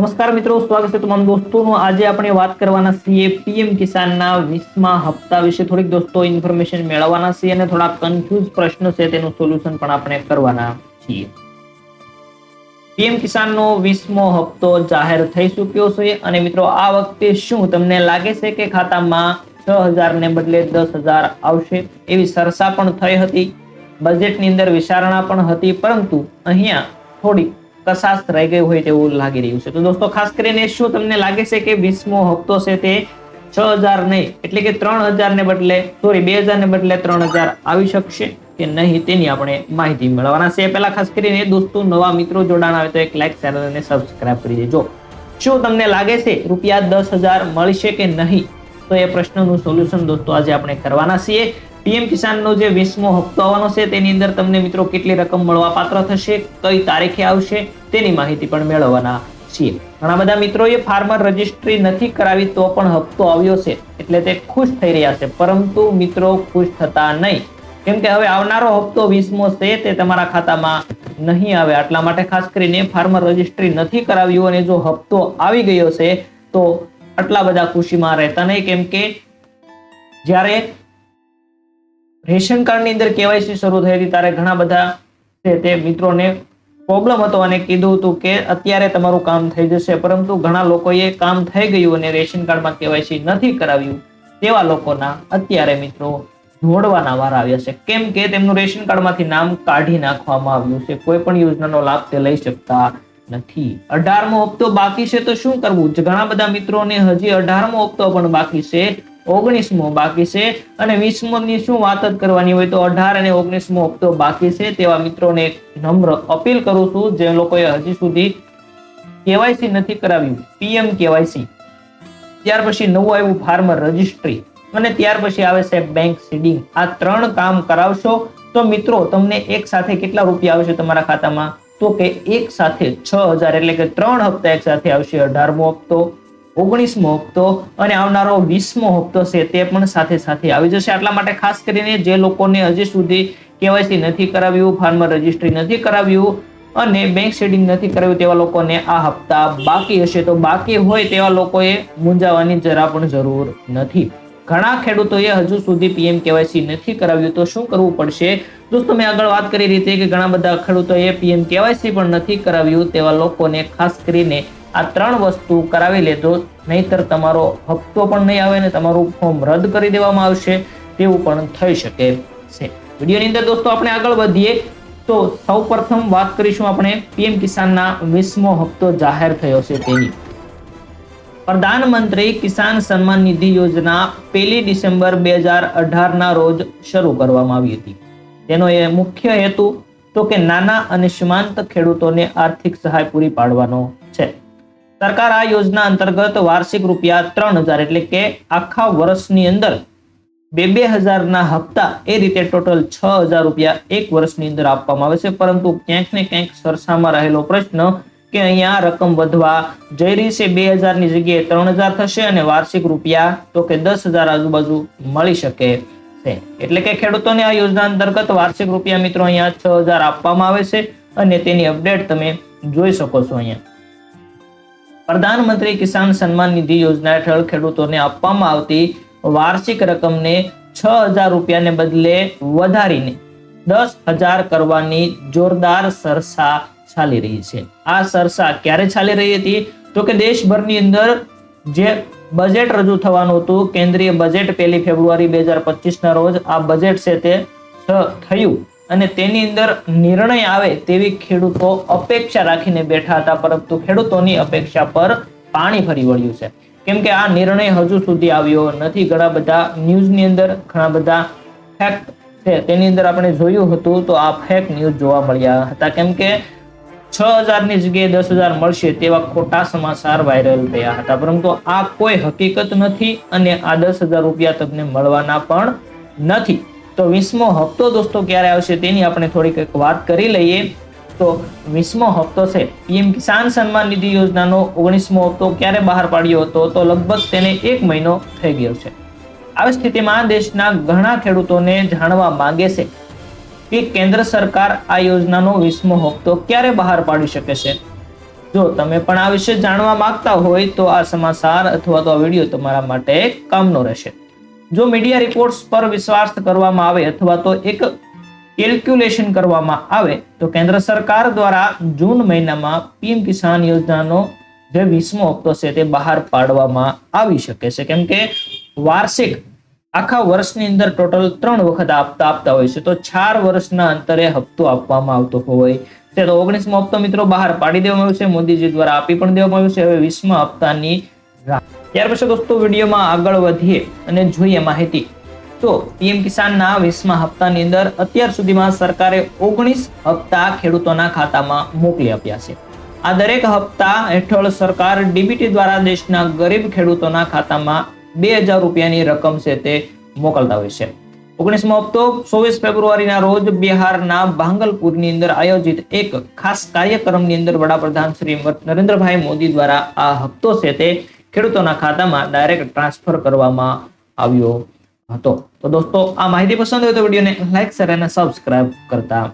નમસ્કાર મિત્રો, સ્વાગત છે તમામ દોસ્તોનું. આજે આપણે વાત કરવાના છીએ પીએમ કિસાનના વીસમા હપ્તા વિશે. થોડીક દોસ્તો ઇન્ફોર્મેશન મેળવવાના છીએ અને થોડા કન્ફ્યુઝ પ્રશ્નો છે તેનું સોલ્યુશન પણ આપણે કરવાના છીએ. પીએમ કિસાનનો વીસમો હપ્તો જાહેર થઈ ચૂક્યો છે અને મિત્રો, આ વખતે શું તમને લાગે છે કે ખાતામાં છ હજારને બદલે દસ હજાર આવશે? એવી સરસા પણ થઈ હતી. બજેટની અંદર વિચારણા પણ હતી, પરંતુ અહીંયા થોડી કસાશ રહી ગઈ હોય તેવું લાગી રહ્યું છે. તો દોસ્તો, ખાસ કરીને શું તમને લાગે છે કે વીસમો હપ્તો છે તે છ હજાર નહીં, એટલે કે ત્રણ હજાર ને બદલે સોરી બે હજાર ને બદલે ત્રણ હજાર આવી શકશે કે નહીં તેની આપણે માહિતી મેળવવાના છે. પહેલા ખાસ કરીને દોસ્તો, નવા મિત્રો જોડાણ આવે તો એક લાઈક શેર અને સબસ્ક્રાઇબ કરી દેજો. શું તમને લાગે છે રૂપિયા દસ હજાર મળશે કે નહીં? તો એ પ્રશ્નનું સોલ્યુશન દોસ્તો આજે આપણે કરવાના છીએ. પીએમ કિસાનનો જે વીસમો હપ્તો આવવાનો છે, તેની અંદર તમને મિત્રો કેટલી રકમ મળવા પાત્ર થશે, કઈ તારીખે આવશે, તેની માહિતી પણ મેળવવાના છીએ. ઘણા બધા મિત્રોએ ફાર્મર રજિસ્ટ્રી નથી કરાવી તો પણ હપ્તો આવ્યો છે, એટલે તે ખુશ થઈ રહ્યા છે, પરંતુ મિત્રો ખુશ થતા નહીં. કેમ કે હવે આવનારો હપ્તો વીસમો છે, તે તમારા ખાતામાં નહીં આવે. આટલા માટે ખાસ કરીને ફાર્મર રજિસ્ટ્રી નથી કરાવ્યું અને જો હપ્તો આવી ગયો છે, તો આટલા બધા ખુશીમાં રહેતા નહીં. કેમ કે જ્યારે રેશન કાર્ડની અંદર કેવાયસી શરૂ થઈ હતી. ત્યારે ઘણા બધા છે તે મિત્રોને પ્રોબ્લેમ હતો અને કીધું હતું કે અત્યારે તમારું કામ થઈ જશે. પરંતુ ઘણા લોકોએ કામ થઈ ગયું અને રેશન કાર્ડમાં કેવાયસી નથી કરાવ્યું. તેવા લોકોના અત્યારે મિત્રો જોડવાના વાર આવ્યા છે. કેમ કે તેમનું રેશન કાર્ડમાંથી નામ કાઢી નાખવામાં આવ્યું છે. કોઈ પણ યોજનાનો લાભ તે લઈ શકતા નથી. અઢારમો હપ્તો બાકી છે તો શું કરવું? ઘણા બધા મિત્રોને હજી અઢારમો હપ્તો પણ બાકી છે. ઓગણીસમો બાકી છે અને વીસમો ની શું વાત જ કરવાની હોય તો અઢાર અને ઓગણીસમો હપ્તો બાકી છે તેવા મિત્રોને એક નમ્ર અપીલ કરું છું જે લોકોએ હજી સુધી કેવાયસી નથી કરાવ્યું પીએમ કેવાયસી. ત્યાર પછી નવું આવ્યું ફાર્મર રજિસ્ટ્રી. અને ત્યાર પછી આવે છે બેંક સીડિંગ. આ ત્રણ કામ કરાવશો તો મિત્રો તમને એક સાથે કેટલા રૂપિયા આવશે તમારા ખાતામાં? તો કે એક સાથે છ હજાર એટલે કે ત્રણ હપ્તા એક સાથે આવશે અઢારમો હપ્તો. ઓગણીસમો હપ્તો અને આવનારો વીસમો હપ્તો છે તે પણ સાથે સાથે આવી જશે. આટલા માટે ખાસ કરીને જે લોકોને હજી સુધી કેવાયસી નથી કરાવ્યું, ફાર્મર રજિસ્ટ્રી નથી કરાવ્યું અને બેંક શેડિંગ નથી કરાવ્યું તેવા લોકોને આ હપ્તા બાકી હશે. તો બાકી હોય તેવા લોકોએ મૂંઝાવાની જરા પણ જરૂર નથી. ઘણા ખેડૂતોએ હજુ સુધી પીએમ કેવાયસી નથી કરાવ્યું. તો શું કરવું પડશે? દોસ્તો, મેં આગળ વાત કરી રીતે કે ઘણા બધા ખેડૂતોએ પીએમ કેવાયસી પણ નથી કરાવ્યું તેવા લોકોને ખાસ કરીને આ ત્રણ વસ્તુ કરાવી લેજો. નહીતર તમારો હપ્તો પણ નહીં આવે ને તમારું ફોર્મ રદ કરી દેવામાં આવશે. તેવું પણ થઈ શકે છે. વિડીયોની અંદર દોસ્તો આપણે આગળ વધીએ. તો સૌ પ્રથમ વાત કરીશું આપણે પીએમ કિસાનના વીસમો હપ્તો જાહેર થયો છે તેની. પ્રધાનમંત્રી કિસાન સન્માન નિધિ યોજના પહેલી ડિસેમ્બર બે હજાર અઢારના રોજ શરૂ કરવામાં આવી હતી. તેનો એ મુખ્ય હેતુ તો કે નાના અને સીમાંત ખેડૂતોને આર્થિક સહાય પૂરી પાડવાનો સરકાર આ યોજના અંતર્ગત વાર્ષિક રૂપિયા ત્રણ હજાર એટલે કે આખા વર્ષની અંદર બે બે હજારના હપ્તા એ રીતે ટોટલ છ હજાર રૂપિયા એક વર્ષની અંદર આપવામાં આવે છે. પરંતુ ક્યાંક ને ક્યાંક સરસામાં રહેલો પ્રશ્ન કે અહીંયા રકમ વધવા જઈ રહી છે બે હજારની જગ્યાએ ત્રણ હજાર થશે અને વાર્ષિક રૂપિયા તો કે દસ હજાર આજુબાજુ મળી શકે છે. એટલે કે ખેડૂતોને આ યોજના અંતર્ગત વાર્ષિક રૂપિયા મિત્રો અહીંયા છ હજાર આપવામાં આવે છે અને તેની અપડેટ તમે જોઈ શકો છો અહીંયા. પ્રધાનમંત્રી કિસાન સન્માન નિધિ યોજના હેઠળ ખેડૂતોને આપવામાં આવતી વાર્ષિક રકમને છ હજાર રૂપિયાને બદલે વધારીને દસ હજાર કરવાની જોરદાર સરસા ચાલી રહી છે. આ સરસા ક્યારે ચાલી રહી હતી? તો કે દેશભરની અંદર જે બજેટ રજૂ થવાનું હતું, કેન્દ્રીય બજેટ પહેલી ફેબ્રુઆરી બે હજાર પચીસના રોજ આ બજેટ છે તે થયું. અને તેની અંદર નિર્ણય આવે તેવી ખેડૂતો અપેક્ષા રાખીને બેઠા હતા, પરંતુ ખેડૂતોની અપેક્ષા પર પાણી ફરી વળ્યું છે. કેમ કે આ નિર્ણય હજુ સુધી આવ્યો નથી. ઘણા બધા ન્યૂઝની અંદર ઘણા બધા ફેક્ટ છે. તેની અંદર આપણે જોયું હતું તો આ ફેક ન્યૂઝ જોવા મળ્યા હતા. કેમ કે છ હજારની જગ્યાએ દસ હજાર મળશે તેવા ખોટા સમાચાર વાયરલ થયા હતા. પરંતુ આ કોઈ હકીકત નથી અને આ દસ હજાર રૂપિયા તમને મળવાના પણ નથી. તો વીસમો હપ્તો દોસ્તો ક્યારે આવશે તેની આપણે થોડીક વાત કરી લઈએ. તો વીસમો હપ્તો છે. પીએમ કિસાન સન્માન નિધિ યોજનાનો ઓગણીસમો હપ્તો ક્યારે બહાર પાડ્યો હતો? તો લગભગ તેને એક મહિનો થઈ ગયો છે. આવી સ્થિતિમાં દેશના ઘણા ખેડૂતોને જાણવા માંગે છે કે કેન્દ્ર સરકાર આ યોજનાનો વીસમો હપ્તો ક્યારે બહાર પાડી શકે છે? જો તમે પણ આ વિશે જાણવા માંગતા હોય તો આ સમાચાર અથવા તો આ વીડિયો તમારા માટે કામનો રહેશે. જો મીડિયા રિપોર્ટ્સ પર વિશ્વાસ કરવામાં આવે અથવા તો એક કેલ્ક્યુલેશન કરવામાં આવે, તો કેન્દ્ર સરકાર દ્વારા જૂન મહિનામાં પીએમ કિસાન યોજનાનો જે વીસમો હપ્તો છે તે બહાર પાડવામાં આવી શકે છે. કેમ કે વાર્ષિક આખા વર્ષની અંદર ટોટલ ત્રણ વખત આપતા આપતા હોય છે. તો ચાર વર્ષના અંતરે હપ્તો આપવામાં આવતો હોય. છે તો ઓગણીસમો હપ્તો મિત્રો બહાર પાડી દેવામાં આવ્યો છે. મોદીજી દ્વારા આપી પણ દેવામાં આવ્યું છે. હવે વીસમા હપ્તાની ત્યાર પછી દોસ્તો વિડીયોમાં આગળ વધીએ અને જોઈએ માહિતી. તો પીએમ કિસાનના વીસમા હપ્તાની અંદર અત્યાર સુધીમાં સરકારે ઓગણીસ હપ્તા ખેડૂતોના ખાતામાં મોકલી આપ્યા છે. આ દરેક હપ્તા હેઠળ સરકાર ડીબીટી દ્વારા દેશના ગરીબ ખેડૂતોના ખાતામાં બે હજાર રૂપિયાની રકમ છે તે મોકલતા હોય છે. ઓગણીસમો હપ્તો ચોવીસ ફેબ્રુઆરીના રોજ બિહારના ભાંગલપુરની અંદર આયોજિત એક ખાસ કાર્યક્રમની અંદર વડાપ્રધાન શ્રી નરેન્દ્રભાઈ મોદી દ્વારા આ હપ્તો છે તે ખેડૂતોના ખાતામાં ડાયરેક્ટ ટ્રાન્સફર કરવામાં આવ્યો હતો. તો દોસ્તો, આ માહિતી પસંદ હોય તો વિડીયોને લાઈક શેર અને સબસ્ક્રાઇબ કરતા